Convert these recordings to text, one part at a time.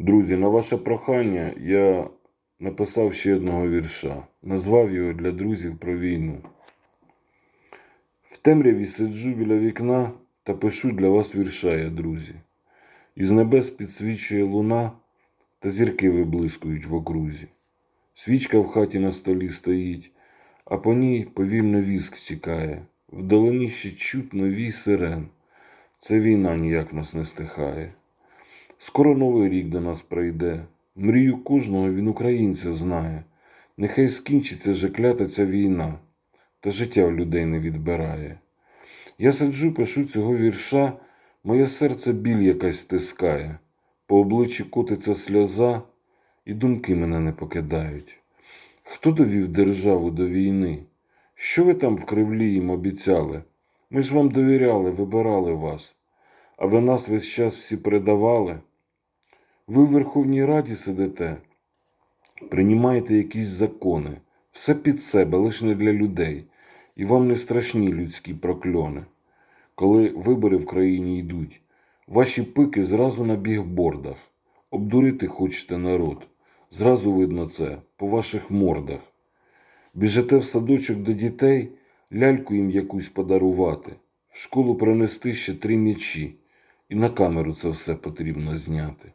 Друзі, на ваше прохання я написав ще одного вірша. Назвав його для друзів про війну. В темряві сиджу біля вікна та пишу для вас вірша я, друзі. Із небес підсвічує луна, та зірки виблискують в окрузі. Свічка в хаті на столі стоїть, а по ній повільно віск стікає. Вдалині ще чутно вій сирен. Це війна ніяк нас не стихає. Скоро новий рік до нас прийде. Мрію кожного він українця знає. Нехай скінчиться же клята ця війна, та життя в людей не відбирає. Я сиджу, пишу цього вірша, моє серце біль якась стискає, по обличчі котиться сльоза, і думки мене не покидають. Хто довів державу до війни? Що ви там в кривлі їм обіцяли? Ми ж вам довіряли, вибирали вас, а ви нас весь час всі передавали. Ви в Верховній Раді сидите, приймаєте якісь закони, все під себе, лише не для людей, і вам не страшні людські прокльони. Коли вибори в країні йдуть, ваші пики зразу на бігбордах, обдурити хочете народ. Зразу видно це по ваших мордах. Біжите в садочок до дітей, ляльку їм якусь подарувати, в школу принести ще три м'ячі, і на камеру це все потрібно зняти.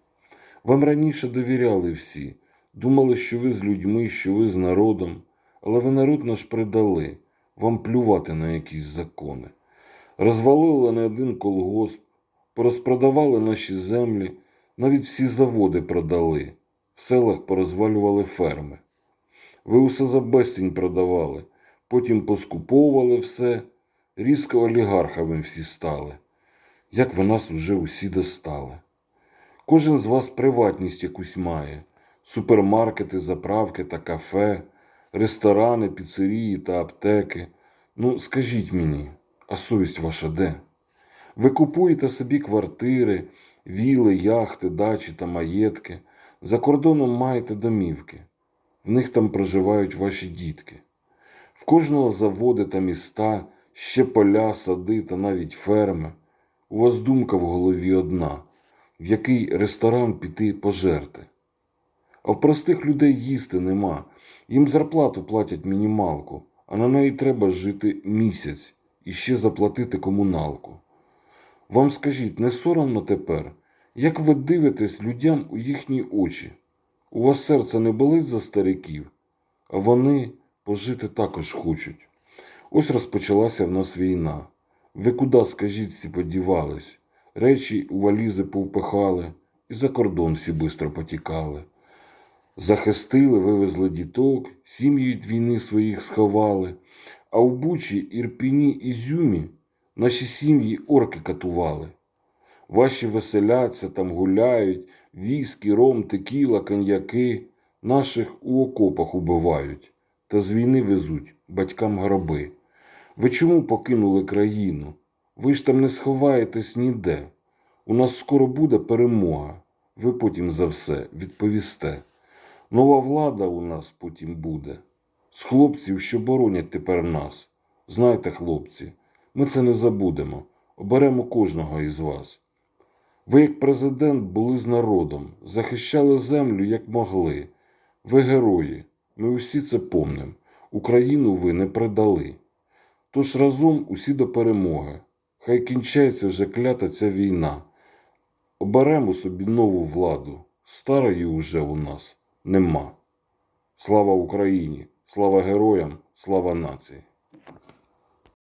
Вам раніше довіряли всі, думали, що ви з людьми, що ви з народом, але ви народ наш придали, вам плювати на якісь закони. Розвалили не один колгосп, порозпродавали наші землі, навіть всі заводи продали, в селах порозвалювали ферми. Ви усе за безцінь продавали, потім поскуповували все, різко олігархами всі стали. Як ви нас уже усі достали. Кожен з вас приватність якусь має: супермаркети, заправки та кафе, ресторани, піцерії та аптеки. Ну, скажіть мені, а совість ваша де? Ви купуєте собі квартири, віли, яхти, дачі та маєтки. За кордоном маєте домівки. В них там проживають ваші дітки. В кожного заводи та міста, ще поля, сади та навіть ферми. У вас думка в голові одна, в який ресторан піти пожерти. А в простих людей їсти нема. Їм зарплату платять мінімалку, а на неї треба жити місяць і ще заплатити комуналку. Вам скажіть, не соромно тепер, як ви дивитесь людям у їхні очі? У вас серце не болить за стариків, а вони пожити також хочуть. Ось розпочалася в нас війна. Ви куди, скажіть, всі подівались? Речі у валізи повпихали, і за кордон всі бистро потікали. Захистили, вивезли діток, сім'ї від війни своїх сховали, а в Бучі, Ірпіні, Ізюмі наші сім'ї орки катували. Ваші веселяться, там гуляють, віскі, ром, текіла, коньяки, наших у окопах убивають, та з війни везуть батькам гроби. Ви чому покинули країну? Ви ж там не сховаєтесь ніде. У нас скоро буде перемога. Ви потім за все відповісте. Нова влада у нас потім буде. З хлопців, що боронять тепер нас. Знаєте, хлопці, ми це не забудемо. Оберемо кожного із вас. Ви, як президент, були з народом, захищали землю, як могли. Ви герої, ми усі це помним. Україну ви не предали. Тож разом усі до перемоги. Хай кінчається вже клята ця війна. Оберемо собі нову владу. Старої уже у нас нема. Слава Україні! Слава героям! Слава нації!